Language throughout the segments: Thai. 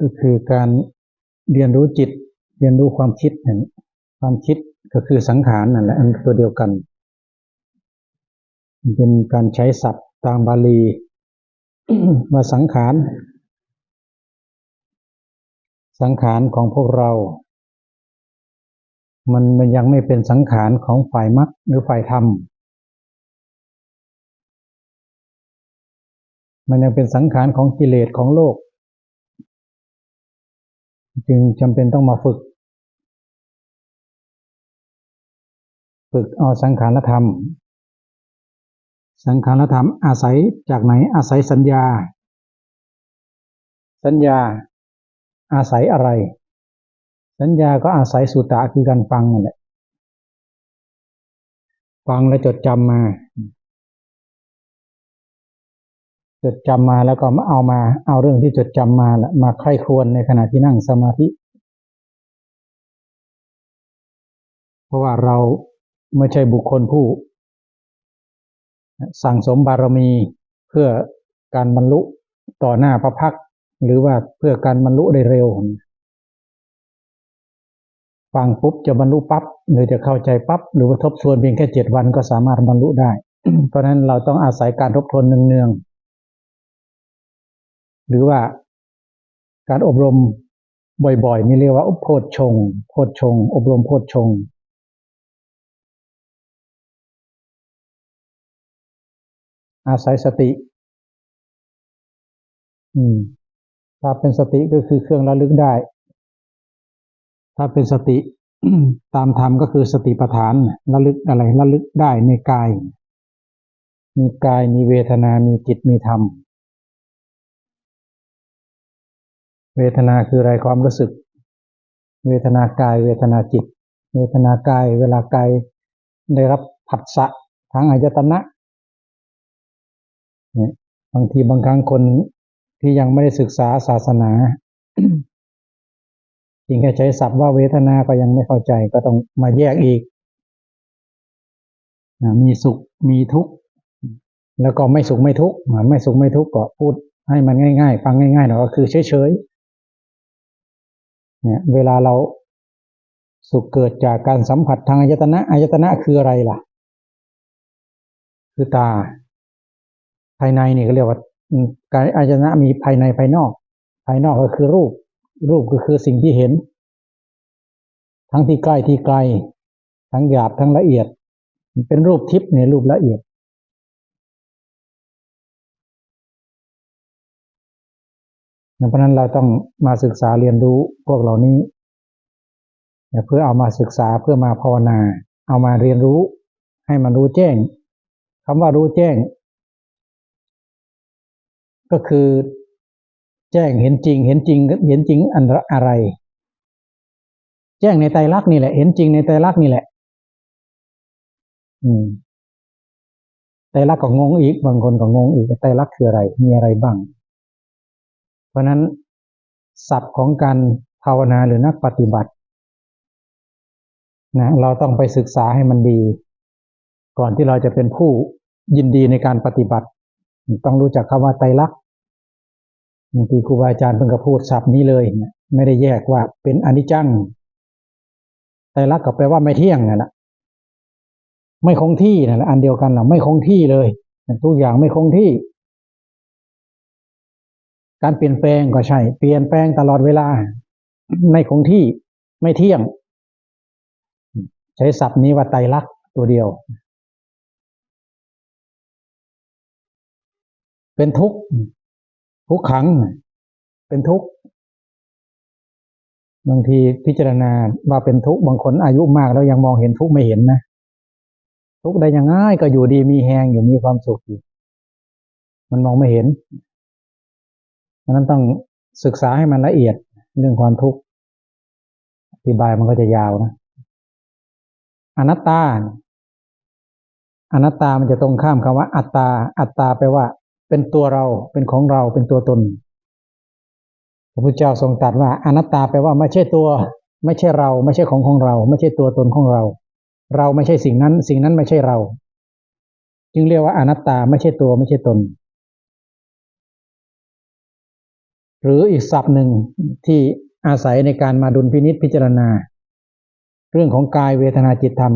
ก็คือการเรียนรู้จิต เรียนรู้ความคิดนั่นความคิดก็คือสังขารนั่นแหละอันตัวเดียวกันเป็นการใช้ศัพท์ตามบาลีว่าสังขาร สังขารของพวกเรา มันมันยังไม่เป็นสังขารของฝ่ายมรรคหรือฝ่ายธรรม มันยังเป็นสังขารของกิเลสของโลก จึงจำเป็นต้องมาฝึก ฝึกเอาสังขารธรรม สังขารธรรมอาศัยจากไหนอาศัยสัญญา สัญญาอาศัยอะไร สัญญาก็อาศัยสุตตะคือการฟังนั่นแหละฟังและจดจำมา จดจำมาแล้วก็มาเอามา เอาเรื่องที่จดจำมาละมาใคร่ครวญในขณะที่นั่งสมาธิ เพราะว่าเราไม่ใช่บุคคลผู้ สั่งสมบารมีเพื่อการบรรลุต่อหน้าพระพักหรือว่าเพื่อการบรรลุได้เร็ว ฟังปุ๊บจะบรรลุปั๊บหรือจะเข้าใจปั๊บหรือว่าทบทวนเพียงแค่เจ็ดวันก็สามารถบรรลุได้ เพราะฉะนั้นเราต้องอาศัยการทบทวนเนืองๆ หรือว่าการอบรมบ่อยๆ นี่เรียกว่าโพชง โพชง อบรมโพชง อาศัยสติ อืม ถ้าเป็นสติก็คือเครื่องระลึกได้ ถ้าเป็นสติตามธรรมก็คือสติปัฏฐานระลึกอะไรระลึกได้ในกาย มีกายมีเวทนา มีจิตมีธรรม เวทนาคืออะไรความรู้สึก เวทนากาย เวทนาจิต เวทนากาย เวลากายได้รับผัสสะทางอายตนะเนี่ยบางทีบางครั้งคนที่ยังไม่ได้ศึกษาศาสนาจริงแค่ใช้ศัพท์ว่าเวทนาก็ยังไม่เข้าใจก็ต้องมาแยกอีกมีสุขมีทุกข์แล้วก็ไม่สุขไม่ทุกข์ไม่สุขไม่ทุกข์ก็พูดให้มันง่าย ๆ ฟังง่ายๆหน่อยก็คือเฉยๆ เนี่ยเวลาเราสุขเกิดจากการสัมผัสทางอายตนะอายตนะคืออะไรล่ะ คือตา ภายในนี่ก็เรียกว่าการอายตนะมีภายในภายนอก ภายนอกก็คือรูป รูปก็คือสิ่งที่เห็น ทั้งที่ใกล้ที่ไกล ทั้งหยาบทั้งละเอียด เป็นรูปทิพย์ในรูปละเอียด เพราะนั้นเราต้องมาศึกษาเรียนรู้พวกเหล่านี้ เพื่อเอามาศึกษาเพื่อมาภาวนา เอามาเรียนรู้ให้มันรู้แจ้งคำว่ารู้แจ้ง ก็คือแจ้งเห็นจริง เห็นจริงเห็นจริงอันอะไร แจ้งในไตรลักษณ์นี่แหละ เห็นจริงในไตรลักษณ์นี่แหละ อืมไตรลักษณ์ก็งงอีก บางคนก็งงอีกไตรลักษณ์คืออะไร มีอะไรบ้าง ราะนั้นศัพท์ของการภาวนาหรือนักปฏิบัตินะเราต้องไปศึกษาให้มันดี ก่อนที่เราจะเป็นผู้ยินดีในการปฏิบัติ ต้องรู้จักคำว่าไตรลักษณ์บางทีครูบาอาจารย์เพิ่งก็พูดศัพท์นี้เลยไม่ได้แยกว่าเป็นอนิจจังไตรลักษณ์ก็แปลว่าไม่เที่ยงนั่นแหละไม่คงที่นั่นแหละอันเดียวกันหรอไม่คงที่เลยทุกอย่างไม่คงที่ การเปลี่ยนแปลงก็ใช่ เปลี่ยนแปลงตลอดเวลา ไม่คงที่ไม่เที่ยง ใช้ศัพท์นี้ว่าไตรลักษณ์ตัวเดียว เป็นทุกข์ทุกขัง เป็นทุกข์บางทีพิจารณาว่าเป็นทุกข์บางคนอายุมากแล้วยังมองเห็นทุกข์ไม่เห็นนะ ทุกข์ได้ยังง่ายก็อยู่ดีมีแหงอยู่มีความสุขอยู่มันมองไม่เห็น ดังนั้นต้องศึกษาให้มันละเอียดเรื่องความทุกข์อธิบายมันก็จะยาวนะอนัตตาอนัตตามันจะตรงข้ามคำว่า อัตตา อัตตาแปลว่า เป็นตัวเราเป็นของเราเป็นตัวตนพระพุทธเจ้าทรงตรัสว่า อนัตตาแปลว่าไม่ใช่ตัว ไม่ใช่เรา ไม่ใช่ของของเรา ไม่ใช่ตัวตนของเรา เราไม่ใช่สิ่งนั้น สิ่งนั้นไม่ใช่เรา จึงเรียกว่าอนัตตาไม่ใช่ตัวไม่ใช่ตน หรืออีกศัพท์หนึ่งที่อาศัยในการมาดุลพินิษพิจารณา เรื่องของกายเวทนาจิตธรรม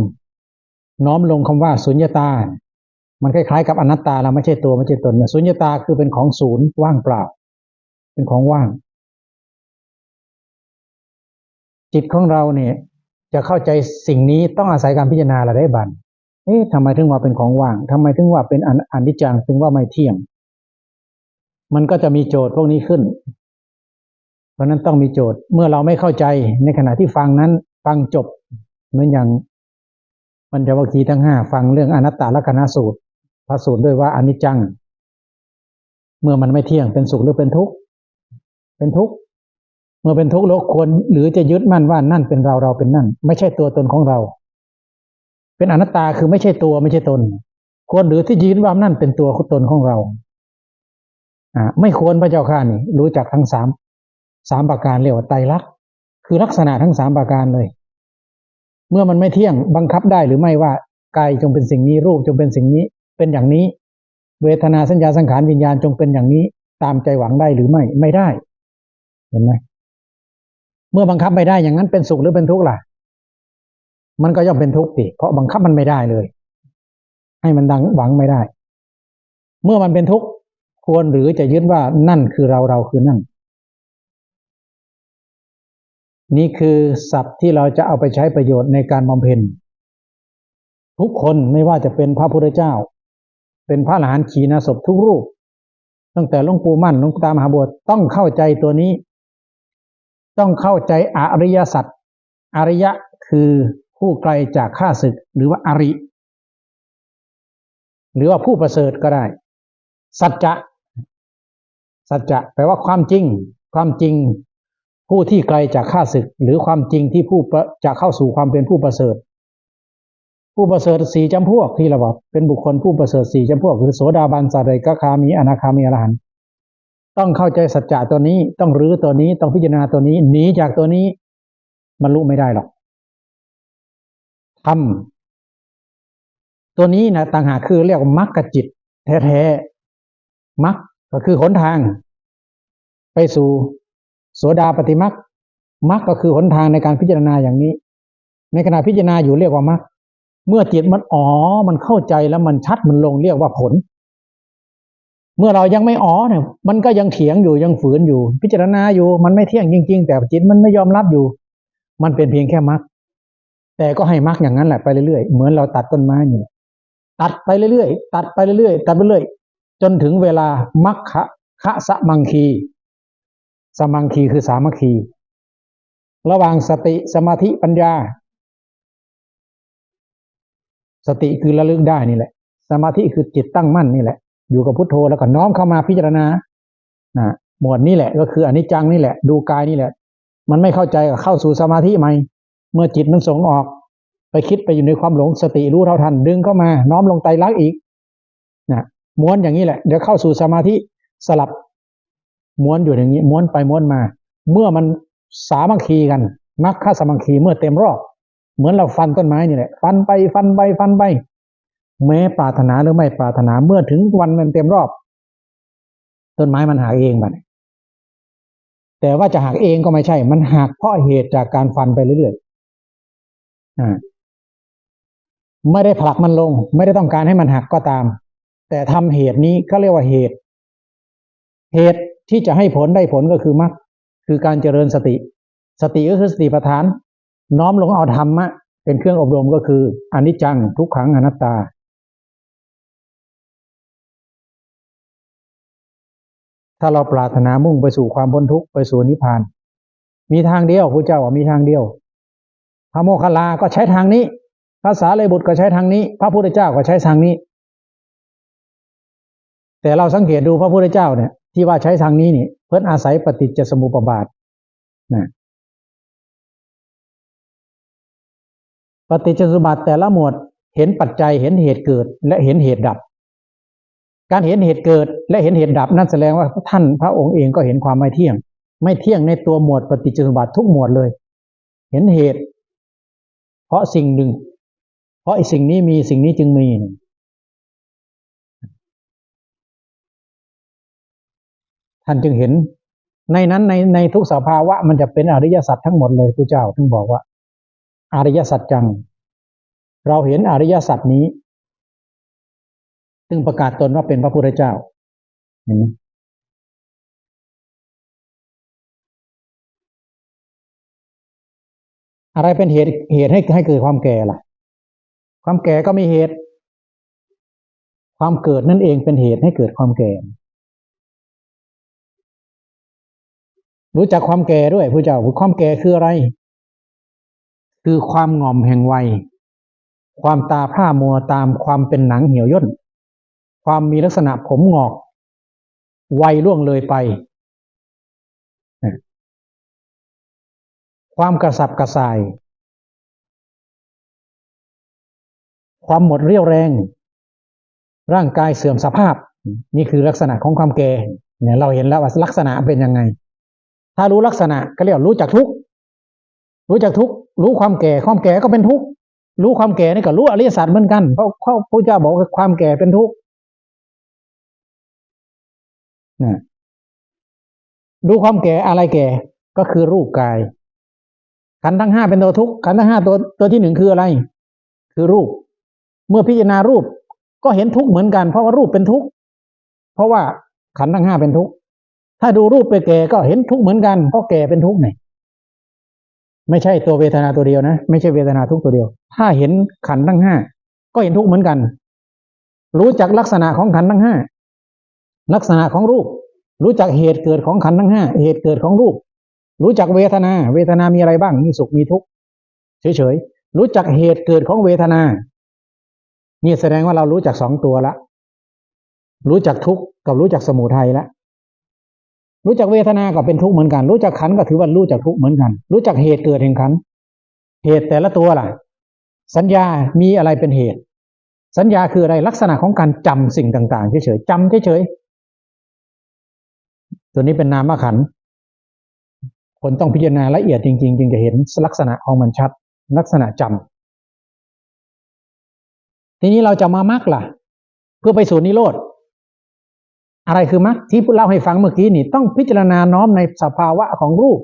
น้อมลงคำว่าสุญญตา มันคล้ายๆกับอนัตตาเราไม่ใช่ตัวไม่ใช่ตนนะสุญญตาคือเป็นของศูนย์ว่างเปล่า เป็นของว่าง จิตของเราเนี่ย จะเข้าใจสิ่งนี้ต้องอาศัยการพิจารณาระได้บันเอ๊ะทำไมถึงว่าเป็นของว่างทำไมถึงว่าเป็นอันอนิจจังถึงว่าไม่เที่ยง มันก็จะมีโจทย์พวกนี้ขึ้น เพราะนั้นต้องมีโจทย์เมื่อเราไม่เข้าใจในขณะที่ฟังนั้น ฟังจบเหมือนอย่างปัญจะวัคคีย์ทั้งห้าฟังเรื่องอนัตตลักษณสูตรพระสูตรด้วยว่าอนิจจัง เมื่อมันไม่เที่ยงเป็นสุขหรือเป็นทุกข์เป็นทุกข์เมื่อเป็นทุกข์แล้วควรหรือจะยึดมั่นว่านั่นเป็นเราเราเป็นนั่น ไม่ใช่ตัวตนของเรา เป็นอนัตตาคือไม่ใช่ตัวไม่ใช่ตน ควรหรือที่ยืนว่านั่นเป็นตัวตนของเรา ไม่ควรพระเจ้าข้านี่ รู้จักทั้งสามสามประการเรียกว่าไตรลักษณ์คือลักษณะทั้งสามประการเลย เมื่อมันไม่เที่ยงบังคับได้หรือไม่ว่ากายจงเป็นสิ่งนี้รูปจงเป็นสิ่งนี้เป็นอย่างนี้ เวทนาสัญญาสังขารวิญญาณจงเป็นอย่างนี้ ตามใจหวังได้หรือไม่ไม่ได้ เห็นไหมเมื่อบังคับไม่ได้อย่างนั้นเป็นสุขหรือเป็นทุกข์ล่ะ มันก็ย่อมเป็นทุกข์ดิเพราะบังคับมันไม่ได้เลย ให้มันดังหวังไม่ได้ เมื่อมันเป็นทุกข์ ควรหรือจะยึดว่านั่นคือเราเราคือนั่น นี่คือศัพท์ที่เราจะเอาไปใช้ประโยชน์ในการบำเพ็ญ ทุกคนไม่ว่าจะเป็นพระพุทธเจ้า เป็นพระอรหันขีณาศพทุกรูป ตั้งแต่หลวงปู่มั่นหลวงตามหาบัวต้องเข้าใจตัวนี้ ต้องเข้าใจอริยสัจอริยะคือผู้ไกลจากข้าศึกหรือว่าอริ หรือว่าผู้ประเสริฐก็ได้ สัจจะ สัจจะแปลว่าความจริง ความจริง ผู้ที่ไกลจากข้าศึก หรือความจริงที่ผู้จะเข้าสู่ความเป็นผู้ประเสริฐ ผู้ประเสริฐสี่จำพวกที่เราบอกเป็นบุคคลผู้ประเสริฐสี่จำพวกคือโสดาบันสัตยกคามีอนาคามีอรหันต์ต้องเข้าใจสัจจะตัวนี้ต้องรื้อตัวนี้ต้องพิจารณาตัวนี้หนีจากตัวนี้บรรลุไม่ได้หรอกทำตัวนี้นะต่างหากคือเรียกมรรคจิต แท้ๆมรรค ก็คือหนทาง ไปสู่โสดาปฏิมรรคมรรคก็คือหนทางในการพิจารณาอย่างนี้ ในขณะพิจารณาอยู่เรียกว่ามรรคเมื่อจิตมันอ๋อมันเข้าใจแล้วมันชัดมันลงเรียกว่าผล เมื่อเรายังไม่อ๋อเนี่ยมันก็ยังเถียงอยู่ยังฝืนอยู่ พิจารณาอยู่มันไม่เที่ยงจริง ๆ แต่จิตมันไม่ยอมรับอยู่ มันเป็นเพียงแค่มรรคแต่ก็ให้มรรคอย่างนั้นแหละไปเรื่อยๆเหมือนเราตัดต้นไม้นี่ตัดไปเรื่อยๆตัดไปเรื่อยๆตัดไปเรื่อย จนถึงเวลามรรคะคะสะมังคีสมังคีคือสามัคคี ระหว่างสติสมาธิปัญญา สติคือระลึกได้นี่แหละ สมาธิคือจิตตั้งมั่นนี่แหละ อยู่กับพุทโธแล้วก็น้อมเข้ามาพิจารณานะหมวดนี้แหละ ก็คืออนิจจังนี่แหละ ดูกายนี่แหละ มันไม่เข้าใจก็เข้าสู่สมาธิใหม่ เมื่อจิตมันส่งออก ไปคิดไปอยู่ในความหลงสติรู้เท่าทันดึงเข้ามา น้อมลงไตรลักอีก ม้วนอย่างนี้แหละ เดี๋ยวเข้าสู่สมาธิสลับม้วนอยู่อย่างนี้ ม้วนไปม้วนมา เมื่อมันสามัคคีกันมักค่าสามัคคีเมื่อเต็มรอบ เหมือนเราฟันต้นไม้นี่แหละ ฟันไปฟันไปฟันไป แม้ปรารถนาหรือไม่ปรารถนาเมื่อถึงวันมันเต็มรอบ ต้นไม้มันหักเองบัดแต่ว่าจะหักเองก็ไม่ใช่ มันหักเพราะเหตุจากการฟันไปเรื่อยๆอ่าไม่ได้ผลักมันลง ไม่ได้ต้องการให้มันหักก็ตาม แต่ทำเหตุนี้ก็เรียกว่าเหตุ เหตุที่จะให้ผลได้ผลก็คือมรรคคือการเจริญสติ สติก็คือสติปัฏฐาน น้อมลงเอาธรรมะเป็นเครื่องอบรมก็คืออนิจจังทุกขังอนัตตา ถ้าเราปรารถนามุ่งไปสู่ความพ้นทุกข์ไปสู่นิพพาน มีทางเดียวพระเจ้าว่ามีทางเดียว พระโมคคัลลาก็ใช้ทางนี้ ภาษาเลยบุตรก็ใช้ทางนี้ พระพุทธเจ้าก็ใช้ทางนี้ แต่เราสังเกตดูพระพุทธเจ้าเนี่ยที่ว่าใช้ทางนี้นี่ เพื่ออาศัยปฏิจจสมุปบาทนะปฏิจจสมุปบาทแต่ละหมวดเห็นปัจจัยเห็นเหตุเกิด และเห็นเหตุดับ การเห็นเหตุเกิด และเห็นเหตุดับ นั่นแสดงว่าท่านพระองค์เองก็เห็นความไม่เที่ยง ไม่เที่ยงในตัวหมวดปฏิจจสมุปบาททุกหมวดเลย เห็นเหตุ เพราะสิ่งหนึ่ง เพราะอ้สิ่งนี้มีสิ่งนี้จึงมี ท่านจึงเห็น ในนั้นในในทุกสภาวะมันจะเป็นอริยสัจทั้งหมดเลยพระเจ้าถึงบอกว่า อริยสัจจัง เราเห็นอริยสัจนี้ซึ่งประกาศตนว่าเป็นพระพุทธเจ้าเห็นไหมอะไรเป็นเหตุเหตุให้ให้เกิดความแก่ล่ะ ความแก่ก็มีเหตุ ความเกิดนั่นเองเป็นเหตุให้เกิดความแก่ รู้จักความแก่ด้วยพระเจ้าความแก่คืออะไร คือความงอมแห่งวัย ความตาผ้ามัวตามความเป็นหนังเหี่ยวย่น ความมีลักษณะผมงอก วัยล่วงเลยไป ความกระสับกระส่าย ความหมดเรี่ยวแรง ร่างกายเสื่อมสภาพ นี่คือลักษณะของความแก่เนี่ยเราเห็นแล้วว่าลักษณะเป็นยังไง ถ้ารู้ลักษณะก็เรียกรู้จักทุกรู้จักทุกรู้ความแก่ความแก่ก็เป็นทุกรู้ความแก่นี่ก็รู้อริยสัจเหมือนกันเพราะพระพุทธเจ้าบอกว่าความแก่เป็นทุกข์นะรู้ความแก่อะไรแก่ก็คือรูปกาย ขันธ์ทั้งห้าเป็นตัวทุกข์ขันธ์ทั้งห้าตัวตัวที่หนึ่งคืออะไร คือรูป เมื่อพิจารณารูปก็เห็นทุกข์เหมือนกัน เพราะว่ารูปเป็นทุกข์เพราะว่าขันธ์ทั้งห้าเป็นทุกข์ ถ้าดูรูปไปแก่ก็เห็นทุกข์เหมือนกันเพราะแก่เป็นทุกข์ไงไม่ใช่ตัวเวทนาตัวเดียวนะ ไม่ใช่เวทนาทุกตัวเดียว ถ้าเห็นขันทั้งห้าก็เห็นทุกเหมือนกัน รู้จักลักษณะของขันทั้งห้าลักษณะของรูป รู้จักเหตุเกิดของขันทั้งห้าเหตุเกิดของรูป รู้จักเวทนา เวทนามีอะไรบ้าง มีสุขมีทุกข์เฉยๆรู้จักเหตุเกิดของเวทนานี่แสดงว่าเรารู้จักสองตัวละ รู้จักทุกข์กับรู้จักสมุทัยละ รู้จักเวทนาก็เป็นทุกข์เหมือนกัน รู้จักขันก็ถือว่ารู้จักทุกข์เหมือนกัน รู้จักเหตุเกิดแห่งขันเหตุแต่ละตัวล่ะ สัญญามีอะไรเป็นเหตุ สัญญาคืออะไรลักษณะของการจำสิ่งต่างๆเฉยๆจำเฉยๆตัวนี้เป็นนามขันคนต้องพิจารณาละเอียดจริงๆจึงจะเห็นลักษณะของมันชัด ลักษณะจำทีนี้เราจะมามักล่ะ เพื่อไปสู่นิโรธ อะไรคือมรรคที่เล่าให้ฟังเมื่อกี้นี่ต้องพิจารณาน้อมในสภาวะของรูป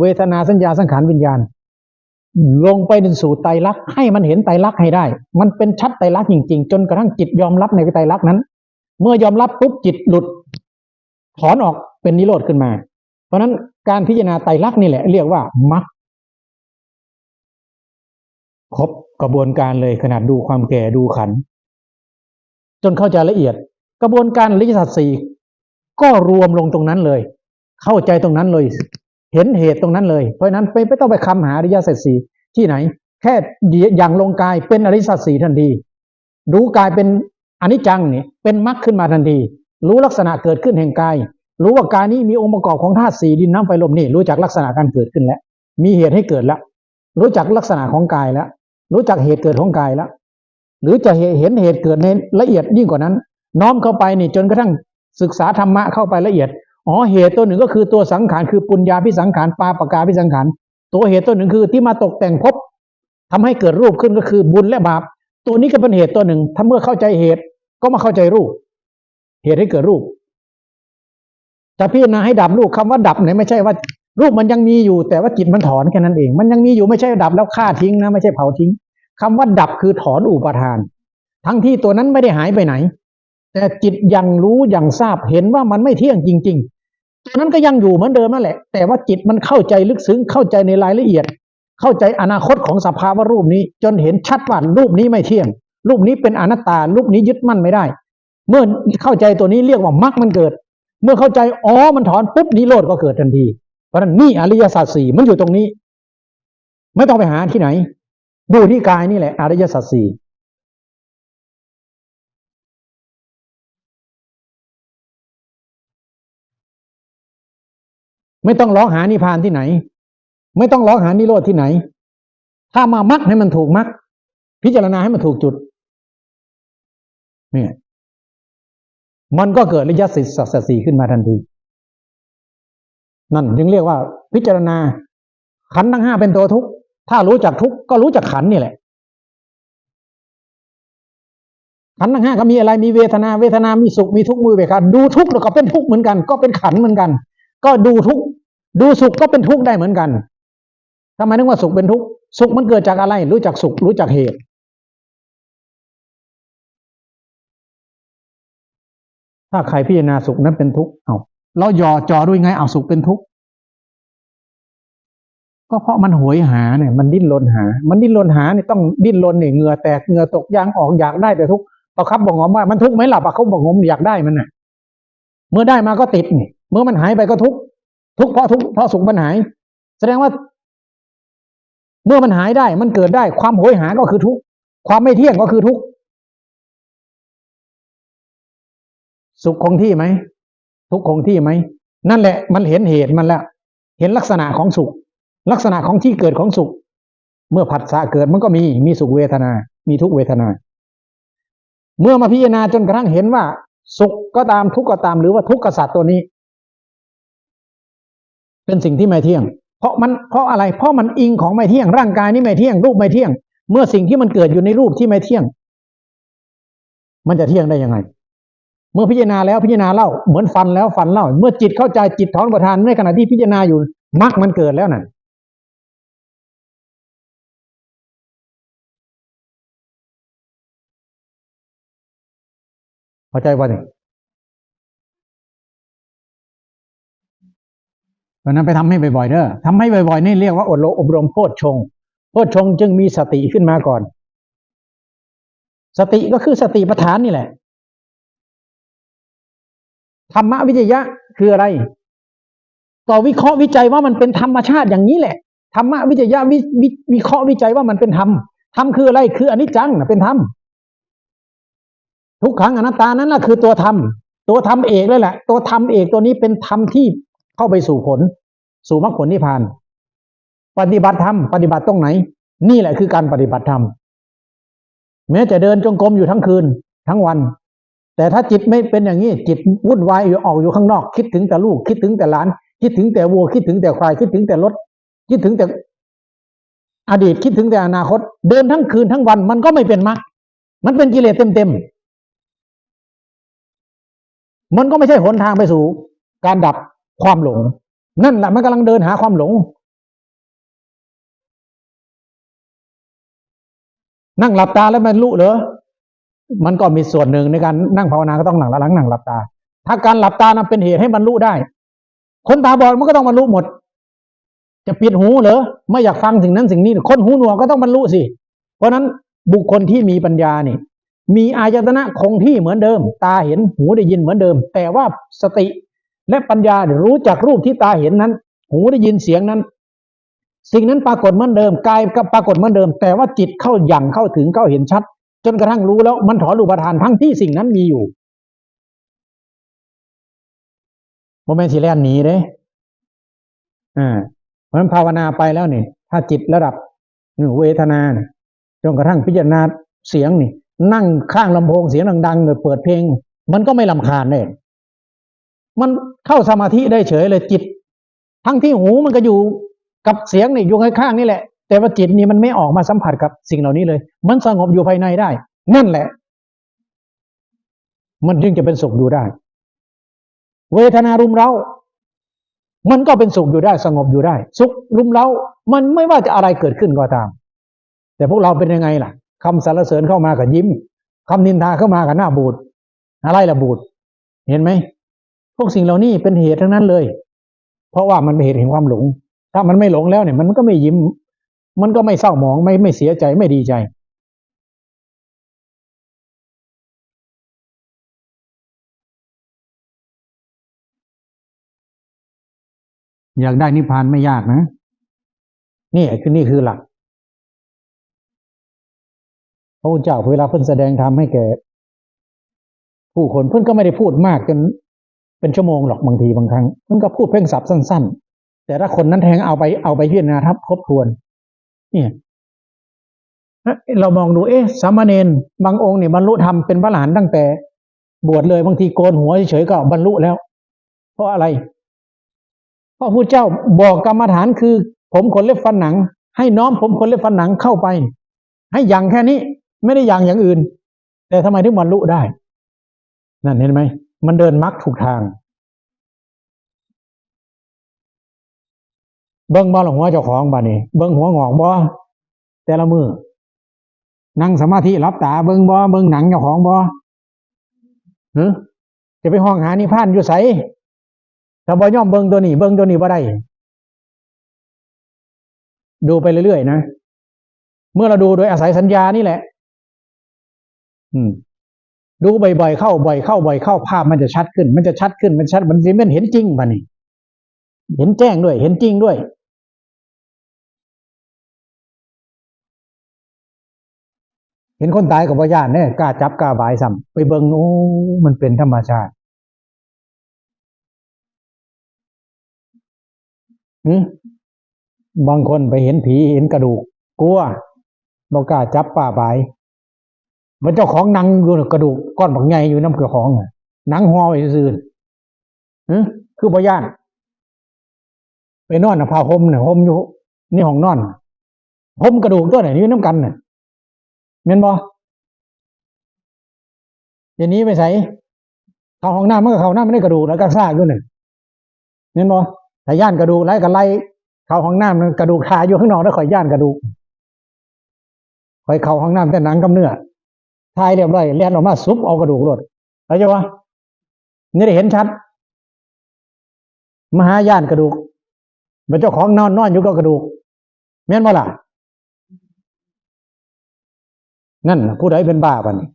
เวทนาสัญญาสังขารวิญญาณ ลงไปสู่ไตรลักษณ์ให้มันเห็นไตรลักษณ์ให้ได้ มันเป็นชัดไตรลักษณ์จริง ๆ จนกระทั่งจิตยอมรับในไตรลักษณ์นั้น เมื่อยอมรับปุ๊บจิตหลุด ถอนออกเป็นนิโรธขึ้นมา เพราะนั้นการพิจารณาไตรลักษณ์นี่แหละเรียกว่ามรรคครบกระบวนการเลยขนาดดูความแก่ดูขัน จนเข้าใจละเอียด กระบวนการอริยสัจสี่ก็รวมลงตรงนั้นเลย เข้าใจตรงนั้นเลย เห็นเหตุตรงนั้นเลย เพราะนั้นไม่ต้องไปคำหาอริยสัจสี่ที่ไหน แค่อย่างลงกายเป็นอริยสัจสี่ทันทีรู้กายเป็นอนิจจังเนี่ยเป็นมรรคขึ้นมาทันที รู้ลักษณะเกิดขึ้นแห่งกาย รู้ว่ากายนี้มีองค์ประกอบของธาตุสี่ดินน้ำไฟลมนี่รู้จักลักษณะการเกิดขึ้นแล้ว มีเหตุให้เกิดแล้ว รู้จักลักษณะของกายแล้ว รู้จักเหตุเกิดของกายแล้ว หรือจะเห็นเหตุเกิดในละเอียดยิ่งกว่านั้น น้อมเข้าไปนี่จนกระทั่งศึกษาธรรมะเข้าไปละเอียดอ๋อเหตุตัวหนึ่งก็คือตัวสังขารคือปุญญาพิสังขารปาปกาพิสังขารตัวเหตุตัวหนึ่งคือที่มาตกแต่งภพทำให้เกิดรูปขึ้นก็คือบุญและบาป ตัวนี้ก็เป็นเหตุตัวหนึ่ง ถ้าเมื่อเข้าใจเหตุก็มาเข้าใจรูป เหตุให้เกิดรูปจะพิจารณาให้ดับรูปคำว่าดับเนี่ยไม่ใช่ว่า รูปมันยังมีอยู่แต่ว่าจิตมันถอนแค่นั้นเอง มันยังมีอยู่ไม่ใช่ดับแล้วฆ่าทิ้งนะไม่ใช่เผาทิ้งคำว่าดับคือถอนอุปทาน ทั้งที่ตัวนั้นไม่ได้หายไปไหน แต่จิตยังรู้ยังทราบเห็นว่ามันไม่เที่ยงจริง ๆตอนนั้นก็ยังอยู่เหมือนเดิมนั่นแหละ แต่ว่าจิตมันเข้าใจลึกซึ้งเข้าใจในรายละเอียด เข้าใจอนาคตของสภาวะรูปนี้ จนเห็นชัดว่ารูปนี้ไม่เที่ยง รูปนี้เป็นอนัตตา รูปนี้ยึดมั่นไม่ได้ เมื่อเข้าใจตัวนี้เรียกว่ามรรคมันเกิด เมื่อเข้าใจอ๋อมันถอนปุ๊บนิโรธก็เกิดทันที เพราะนั้นนี่อริยสัจสี่มันอยู่ตรงนี้ ไม่ต้องไปหาที่ไหน ดูที่กายนี่แหละ อริยสัจสี่ ไม่ต้องร้องหานิพานที่ไหน ไม่ต้องร้องหานิโรธที่ไหน ถ้ามามักให้มันถูกมักพิจารณาให้มันถูกจุดเนี่ยมันก็เกิดระยะสิทธิ์สัสีขึ้นมาทันทีนั่นจึงเรียกว่า พิจารณา ขันทั้งห้าเป็นตัวทุกข์ถ้ารู้จักทุกข์ก็รู้จักขันนี่แหละ ขันทั้งห้าก็มีอะไรมีเวทนา เวทนามีสุขมีทุกข์มือเบคาดูทุกข์แล้วก็เป็นทุกข์เหมือนกัน ก็เป็นขันเหมือนกัน ก็ดูทุกข์ ดูสุขก็เป็นทุกข์ได้เหมือนกันทำไมถึงว่าสุขเป็นทุกข์สุขมันเกิดจากอะไร รู้จักสุขรู้จักเหตุ ถ้าใครพิจารณาสุขนั้นเป็นทุกข์เอาเราหย่อจอด้วยไงเอาสุขเป็นทุกข์ก็เพราะมันโหยหาเนี่ยมันดิ้นรนหา มันดิ้นรนหาเนี่ยต้องดิ้นรนเนี่ยเหงื่อแตกเหงื่อตกยางออกอยากได้แต่ทุกข์ประครับบอกงอมว่ามันทุกข์ไหมหลับอะเขาบอกงอมอยากได้มันน่ะ เมื่อได้มาก็ติดนี่เมื่อมันหายไปก็ทุกข์ ทุกเพราะทุกเพราะสุขมันหาย แสดงว่า เมื่อมันหายได้ มันเกิดได้ ความโหยหาก็คือทุกความไม่เที่ยงก็คือทุกสุขคงที่ไหมทุกคงที่ไหมนั่นแหละ มันเห็นเหตุมันแล้วเห็นลักษณะของสุข ลักษณะของที่เกิดของสุข เมื่อผัสสะเกิดมันก็มีมีสุขเวทนา มีทุกเวทนา เมื่อมาพิจารณาจนกระทั่งเห็นว่า สุขก็ตามทุกข์ก็ตามหรือว่าทุกข์กษัตริย์ตัวนี้ เป็นสิ่งที่ไม่เที่ยง เพราะมันเพราะอะไร เพราะมันอิงของไม่เที่ยง ร่างกายนี่ไม่เที่ยง รูปไม่เที่ยง เมื่อสิ่งที่มันเกิดอยู่ในรูปที่ไม่เที่ยง มันจะเที่ยงได้ยังไง เมื่อพิจารณาแล้วพิจารณาเล่าเหมือนฟันแล้วฟันเล่า เมื่อจิตเข้าใจจิตถอนประทานในขณะที่พิจารณาอยู่มรรคมันเกิดแล้วน่ะเข้าใจว่าเนี่ย เพราะนั้นไปทำให้บ่อยๆเด้อทำให้บ่อยๆนี่เรียกว่าอดรมอบรมโพชฌงค์โพชฌงจึงมีสติขึ้นมาก่อน สติก็คือสติปัฏฐานนี่แหละธรรมวิจยะคืออะไร ต่อวิเคราะห์วิจัยว่ามันเป็นธรรมชาติอย่างนี้แหละธรรมวิจยะวิวิวิเคราะห์วิจัยว่ามันเป็นธรรมธรรมคืออะไรคืออนิจจังเป็นธรรมทุกขังอนัตตานั้นแหละคือตัวธรรมตัวธรรมเอกเลยแหละ ตัวธรรมเอกตัวนี้เป็นธรรมที่ เข้าไปสู่ผล สู่มรรคผลนิพพาน ปฏิบัติธรรมปฏิบัติตรงไหน นี่แหละคือการปฏิบัติธรรมแม้จะเดินจงกรมอยู่ทั้งคืนทั้งวัน แต่ถ้าจิตไม่เป็นอย่างนี้จิตวุ่นวายอยู่ออกอยู่ข้างนอก คิดถึงแต่ลูกคิดถึงแต่หลาน คิดถึงแต่วัวคิดถึงแต่ควายคิดถึงแต่รถ คิดถึงแต่อดีตคิดถึงแต่อนาคต เดินทั้งคืนทั้งวันมันก็ไม่เป็นมรรคมันเป็นกิเลสเต็มๆมันก็ไม่ใช่หนทางไปสู่ การดับ ความหลง นั่นแหละมันกำลังเดินหาความหลง นั่งหลับตาแล้วมันรู้เหรอมันก็มีส่วนหนึ่งในการนั่งภาวนาก็ต้องหลังละหลังหนังหลับตา ถ้าการหลับตานั้นเป็นเหตุให้บรรลุได้ คนตาบอดมันก็ต้องบรรลุหมด จะปิดหูเหรอไม่อยากฟังสิ่งนั้นสิ่งนี้ คนหูหนวกก็ต้องบรรลุสิ เพราะนั้นบุคคลที่มีปัญญานี่ มีอายตนะคงที่เหมือนเดิม ตาเห็นหูได้ยินเหมือนเดิม แต่ว่าสติ และปัญญารู้จักรูปที่ตาเห็นนั้น หูได้ยินเสียงนั้น สิ่งนั้นปรากฏเหมือนเดิมกายก็ปรากฏเหมือนเดิม แต่ว่าจิตเข้าอย่างเข้าถึงเข้าเห็นชัด จนกระทั่งรู้แล้วมันถอนอุปทานทั้งที่สิ่งนั้นมีอยู่โมเมนต์สีแลนหนีเลยอ่าเพราะฉะนั้นภาวนาไปแล้วนี่ ถ้าจิตระดับหนึ่งเวทนาเนี่ยจนกระทั่งพิจารณาเสียงนี่ นั่งข้างลำโพงเสียงดังๆเลยเปิดเพลง มันก็ไม่ลำคาญเลย มันเข้าสมาธิได้เฉยเลยจิต ทั้งที่หูมันก็อยู่กับเสียงนี่อยู่ข้างๆนี่แหละ แต่ว่าจิตนี่มันไม่ออกมาสัมผัสกับสิ่งเหล่านี้เลย มันสงบอยู่ภายในได้ นั่นแหละ มันจึงจะเป็นสุขอยู่ได้ เวทนารุมเรามันก็เป็นสุขอยู่ได้สงบอยู่ได้ สุขรุมเรามันไม่ว่าจะอะไรเกิดขึ้นก็ตาม แต่พวกเราเป็นยังไงล่ะคำสรรเสริญเข้ามากับยิ้มคำนินทาเข้ามากับหน้าบูดอะไรล่ะบูดเห็นไหม วกสิ่งเหล่านี้เป็นเหตุทั้งนั้นเลย เพราะว่ามันเป็นเหตุแห่งความหลง ถ้ามันไม่หลงแล้วเนี่ย มันก็ไม่ยิ้ม มันก็ไม่เศร้าหมองไม่ไม่เสียใจไม่ดีใจอยากได้นิพพานไม่ยากนะ นี่คือนี่คือหลักพระพุทธเจ้าเวลาเพิ่นแสดงธรรมให้แก่ ผู้คนเพิ่นก็ไม่ได้พูดมากจน เป็นชั่วโมงหรอกบางทีบางครั้งเพิ่นก็พูดเพ่งสับสั้น ๆ แต่ถ้าคนนั้นแทงเอาไปเอาไปพิจารณาทับทบทวนเนี่ยเรามองดูเอ๊ะสามเณรบางองค์เนี่ยบรรลุธรรมเป็นพระหลานตั้งแต่ บวชเลยบางทีโกนหัวเฉยๆก็บรรลุแล้ว เพราะอะไร เพราะผู้เจ้าบอกกรรมฐานคือ ผมขนเล็บฟันหนัง ให้น้อมผมขนเล็บฟันหนังเข้าไป ให้ยังแค่นี้ ไม่ได้ยังอย่างอื่น แต่ทำไมถึงบรรลุได้ นั่นเห็นไหม มันเดินมรรคถูกทาง เบิ้งบ่หลงหัวเจ้าของบ้านนี่เบิ้งหัวงอกบ่แต่ละมือนั่งสมาธิรับตาเบิ้งบ่เบิ้งหนังเจ้าของบ่หึจะไปห้องหานิพพานอยู่ไสถ้าบ่ย่อมเบิ้งตัวนี้เบิ้งตัวนี้บ่ได้ดูไปเรื่อยๆนะ เมื่อเราดูโดยอาศัยสัญญานี่แหละ อืม ดูบ่อยๆเข้าบ่อยเข้าบ่อยเข้าภาพมันจะชัดขึ้น มันจะชัดขึ้นมันชัดมันมันเห็นจริงป่ะนี่เห็นแจ้งด้วย เห็นจริงด้วย เห็นคนตายกับว่าญาติเนี่ยกล้าจับกล้าบายซ้ำไปเบิ่งโอ้มันเป็นธรรมชาติหืบางคนไปเห็นผีเห็นกระดูก กลัวบ่กล้าจับป้าบาย มันเจ้าของหนังอยู่กระดูกก้อนบักใหญ่อยู่น้ำเกลือของหนังห่อไว้ซื่อๆหืคือบ่ย่าน ไปนอนน่ะผ้าห่มน่ะห่มอยู่นี่ห้องนอนห่มกระดูกตัวไหนนี่น้ำกันน่ะเห็นบ่เดี๋ยวนี้ไปใส่เข้าห้องน้ำมันก็เข้าน้ำไม่ได้กระดูกแล้วก็ซากอยู่น่ะเห็นบ่ถ้าย่านกระดูกไล่ก็ไล่เข้าห้องน้ำกระดูกคาอยู่ข้างนอกแล้วข่อยย่านกระดูกข่อยเข้าห้องน้ำแต่หนังกับเนื้อ ทายเรียบร้อยเลียนออกมาซุบเอากระดูกรถเข้าใจวะนี่ได้เห็นชัด มหาย่านกระดูกเป็นเจ้าของนอนนอนอยู่กับกระดูกแม่นบ่ล่ะนั่นผู้ใดเป็นบ้าปะนี่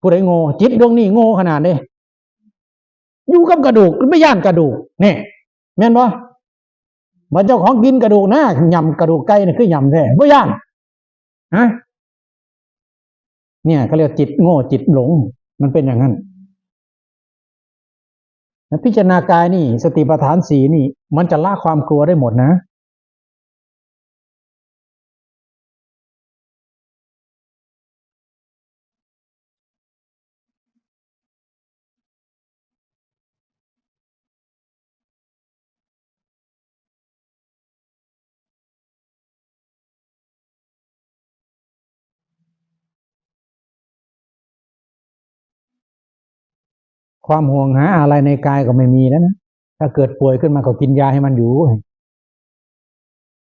ผู้ใดโง่จิตดวงนี้โง่ขนาดนี้อยู่กับกระดูกไม่ย่านกระดูกเนี่ยแม่นบ่มันเจ้าของกินกระดูกนะยำกระดูกไก่นี่คือยำแท้ไม่ย่านฮะ เนี่ยเขาเรียกจิตโง่จิตหลง มันเป็นอย่างนั้นพิจารณากายนี่ สติปัฏฐานสีนี่ มันจะละความกลัวได้หมดนะ ความห่วงหาอะไรในกายก็ไม่มีแล้วนะถ้าเกิดป่วยขึ้นมาก็กินยาให้มันอยู่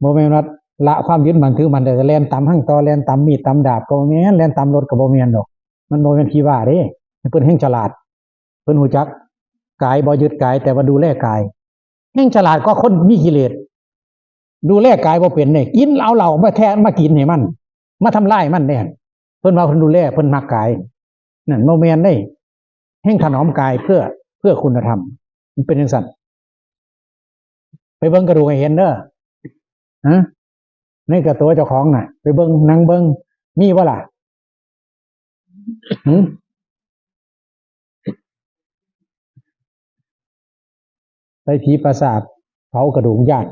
โมเมนต์ละความยึดมันถือมันแต่จะแลนตำหั่งตอแลนตำมีดตำดาบก็บ่แม่นแลนตำรถก็บ่แม่นดอก มันโมเมนต์ขี้ว่าเด้เพิ่นแห่งฉลาด เพิ่นหูจักกายบ่ยึดกาย แต่ว่าดูแลกายแห่งฉลาดก็คนมีกิเลสดูแลกายบ่เป็นเนี่ยกินเอาเหล่ามาแท้มากินให้มัน มาทำลายมันเนี่ยเพิ่นว่าเพิ่นดูแลเพิ่นมักกายนั่นโมเมนต์ได้ แห่งถนอมกายเพื่อเพื่อคุณธรรม มันเป็นอย่างสัตว์ไปเบิ้งกระดูกให้เห็นเด้อฮะนี่กับตัวเจ้าของน่ะ ไปเบิ้งนั่งเบิ้งมีวะล่ะหืไปผีประสาทเผากระดูกญาติ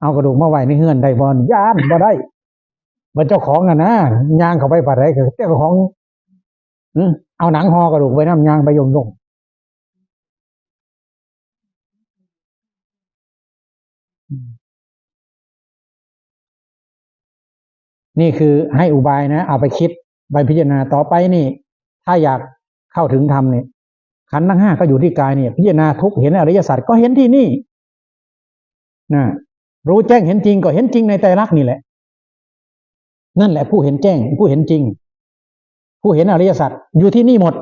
เอากระดูกมาไว้ในเฮือนได้บอลญาติบ่ได้มันเจ้าของอะนะยางเข้าไปปัดไรก็เจ้าของอืม เอาหนังห่อกระดูกไปน้ำยางไปยงยงนี่คือให้อุบายนะ เอาไปคิดไปพิจารณาต่อไปนี่ ถ้าอยากเข้าถึงธรรมเนี่ยขันธ์ทั้งห้าก็อยู่ที่กายเนี่ย พิจารณาทุกเห็นอริยสัจก็เห็นที่นี่นะรู้แจ้งเห็นจริงก็เห็นจริงในใจรักษณ์นี่แหละ นั่นแหละผู้เห็นแจ้งผู้เห็นจริง ผู้เห็นอริยสัจอยู่ที่นี่หมด